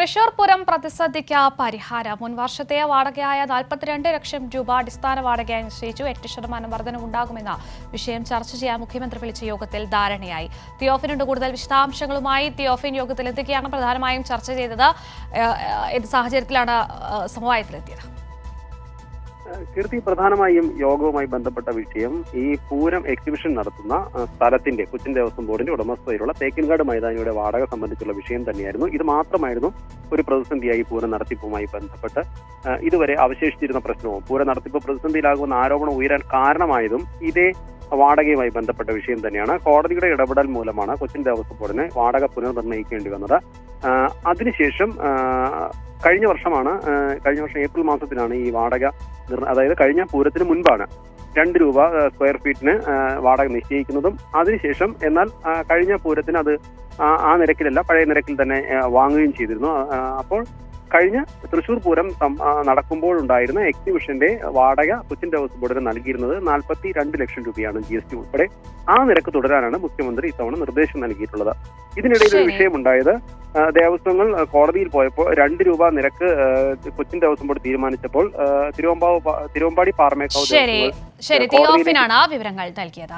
തൃശൂർ പൂരം പ്രതിസന്ധിക്ക് പരിഹാരം. മുൻ വർഷത്തെ വാടകയായ നാൽപ്പത്തിരണ്ട് ലക്ഷം രൂപ അടിസ്ഥാന വാടകയായി നിശ്ചയിച്ചു. എട്ട് ശതമാനം വർധനവുണ്ടാകുമെന്ന വിഷയം ചർച്ച ചെയ്യാൻ മുഖ്യമന്ത്രി വിളിച്ച യോഗത്തിൽ ധാരണയായി. തിയോഫിനുണ്ട് കൂടുതൽ വിശദാംശങ്ങളുമായി തിയോഫിൻ യോഗത്തിലെത്തുകയാണ്. പ്രധാനമായും ചർച്ച ചെയ്തത് സാഹചര്യത്തിലാണ് സമവായത്തിലെത്തിയത്. കീർത്തി പ്രധാനമായും യോഗവുമായി ബന്ധപ്പെട്ട വിഷയം ഈ പൂരം എക്സിബിഷൻ നടത്തുന്ന സ്ഥലത്തിന്റെ കൊച്ചിൻ ദേവസ്വം ബോർഡിന്റെ ഉടമസ്ഥതയിലുള്ള തേക്കിൻകാട് മൈതാനിയുടെ വാടക സംബന്ധിച്ചുള്ള വിഷയം തന്നെയായിരുന്നു. ഇത് മാത്രമായിരുന്നു ഒരു പ്രതിസന്ധിയായി പൂരം നടത്തിപ്പുമായി ബന്ധപ്പെട്ട് ഇതുവരെ അവശേഷിച്ചിരുന്ന പ്രശ്നവും. പൂരം നടത്തിപ്പ് പ്രതിസന്ധിയിലാകുമെന്ന ആരോപണം ഉയരാൻ കാരണമായതും ഇതേ വാടകയുമായി ബന്ധപ്പെട്ട വിഷയം തന്നെയാണ്. കോടതിയുടെ ഇടപെടൽ മൂലമാണ് കൊച്ചിൻ ദേവസ്വം ബോർഡിന് വാടക പുനർനിർണയിക്കേണ്ടി വന്നത്. അതിനുശേഷം കഴിഞ്ഞ വർഷമാണ് കഴിഞ്ഞ വർഷം ഏപ്രിൽ മാസത്തിലാണ് ഈ വാടക അതായത് കഴിഞ്ഞ പൂരത്തിന് മുൻപാണ് രണ്ട് രൂപ സ്ക്വയർ ഫീറ്റിന് വാടക നിശ്ചയിക്കുന്നതും. അതിനുശേഷം എന്നാൽ കഴിഞ്ഞ പൂരത്തിന് അത് ആ- നിരക്കിലല്ല പഴയ നിരക്കിൽ തന്നെ വാങ്ങുകയും ചെയ്തിരുന്നു. അപ്പോൾ കഴിഞ്ഞ തൃശൂർ പൂരം നടക്കുമ്പോൾ ഉണ്ടായിരുന്ന നടക്കുമ്പോഴുണ്ടായിരുന്ന എക്സിബിഷന്റെ വാടക കൊച്ചിൻ ദേവസ്വം ബോർഡിന് നൽകിയിരുന്നത് നാൽപ്പത്തി രണ്ട് ലക്ഷം രൂപയാണ് ജി എസ് ടി ഉൾപ്പെടെ. ആ നിരക്ക് തുടരാനാണ് മുഖ്യമന്ത്രി ഇത്തവണ നിർദ്ദേശം നൽകിയിട്ടുള്ളത്. ഇതിനിടയിൽ ഒരു. വിഷയമുണ്ടായത് ദേവസ്വങ്ങൾ കോടതിയിൽ പോയപ്പോൾ രണ്ട് രൂപ നിരക്ക് കൊച്ചിൻ ദേവസ്വം ബോർഡ് തീരുമാനിച്ചപ്പോൾ തിരുവമ്പാവ് തിരുവമ്പാടി പാറമേക്കാവ് ശരി. ആ വിവരങ്ങൾ നൽകിയത്.